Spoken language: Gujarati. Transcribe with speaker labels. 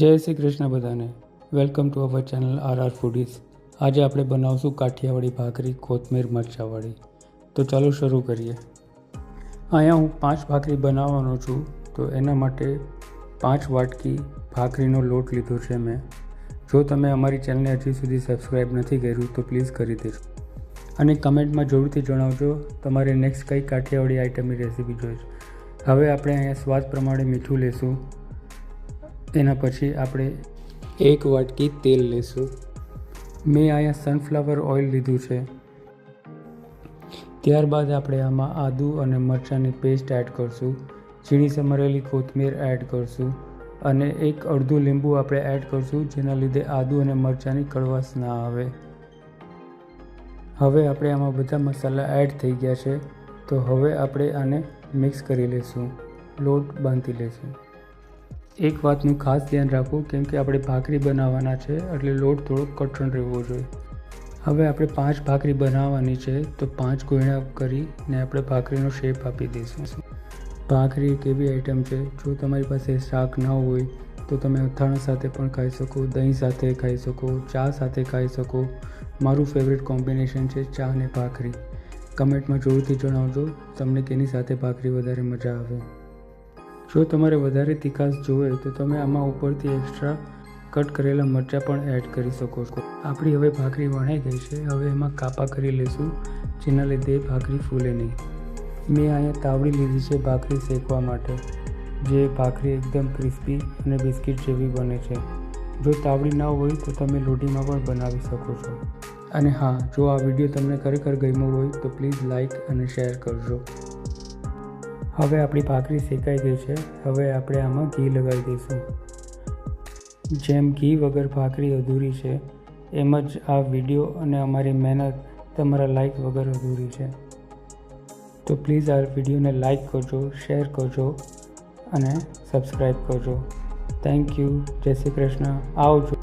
Speaker 1: જય શ્રી કૃષ્ણ બધાને. Welcome to our channel R R foodies આજે આપણે બનાવશું કાઠિયાવાડી ભાખરી, કોથમીર, મરચાંવાળી. તો ચાલો શરૂ કરીએ. અહીંયા હું પાંચ ભાખરી બનાવવાનો છું, તો એના માટે પાંચ વાટકી ભાખરીનો લોટ લીધો છે મેં. જો તમે અમારી ચેનલને હજી સુધી સબસ્ક્રાઈબ નથી કર્યું, તો પ્લીઝ કરી દેજો. અને કમેન્ટમાં જરૂરથી જણાવજો, તમારે નેક્સ્ટ કઈ કાઠિયાવાડી આઈટમની રેસીપી જોઈશ. હવે આપણે અહીંયા સ્વાદ પ્રમાણે મીઠું લેશું. એના પછી આપણે એક વાટકી તેલ લેશું. મેં અહીંયા સનફ્લાવર ઓઇલ લીધું છે. ત્યારબાદ આપણે આમાં આદુ અને મરચાંની પેસ્ટ એડ કરશું. ઝીણી સમારેલી કોથમીર એડ કરશું. અને એક અડધું લીંબુ આપણે એડ કરશું, જેના લીધે આદુ અને મરચાંની કડવાશ ના આવે. હવે આપણે આમાં બધા મસાલા એડ થઈ ગયા છે. તો હવે આપણે આને મિક્સ કરી લઈશું લોટ બાંધી લઈશું એક વાતનું ખાસ ધ્યાન રાખવું, કેમ કે આપણે ભાખરી બનાવવાના છે, એટલે લોટ થોડો કઠણ રહેવો જોઈએ. હવે આપણે પાંચ ભાખરી બનાવવાની છે, તો પાંચ ગોયણા કરીને આપણે ભાખરીનો શેપ આપી દઈશું. ભાખરી એક એવી આઈટમ છે, જો તમારી પાસે શાક ન હોય, તો તમે અથાણા સાથે પણ ખાઈ શકો, દહીં સાથે ખાઈ શકો, ચા સાથે ખાઈ શકો. મારું ફેવરેટ કોમ્બિનેશન છે ચા અને ભાખરી. કમેન્ટમાં જરૂરથી જણાવજો, તમને કેની સાથે ભાખરી વધારે મજા આવે? જો તમારે વધારે તીખાશ જોઈએ તો તમે આમાં ઉપરથી એક્સ્ટ્રા કટ કરેલા મરચાં પણ એડ કરી શકો છો. આપણી હવે ભાખરી વણાઈ ગઈ છે. હવે એમાં કાપા કરી લઈશું, જેના લીધે ભાખરી ફૂલે નહીં. મેં અહીંયા તાવડી લીધી છે ભાખરી શેકવા માટે, જે ભાખરી એકદમ ક્રિસ્પી અને બિસ્કિટ જેવી બને છે. જો તાવડી ના હોય તો તમે લોટીમાં પણ બનાવી શકો છો. અને હા, જો આ વીડિયો તમને ખરેખર ગમ્યો હોય તો પ્લીઝ લાઇક અને શેર કરજો. હવે આપણી ભાખરી શેકાઈ ગઈ છે. હવે આપણે આમાં ઘી લગાવી દઈશું. જેમ ઘી વગર ભાખરી અધૂરી છે, એમ જ આ વીડિયો અને અમારી મહેનત તમારા લાઈક વગર અધૂરી છે. તો પ્લીઝ આ વિડીયોને લાઈક કરજો, શેર કરજો અને સબસ્ક્રાઈબ કરજો. થેન્ક યુ જય શ્રી કૃષ્ણ. આવજો.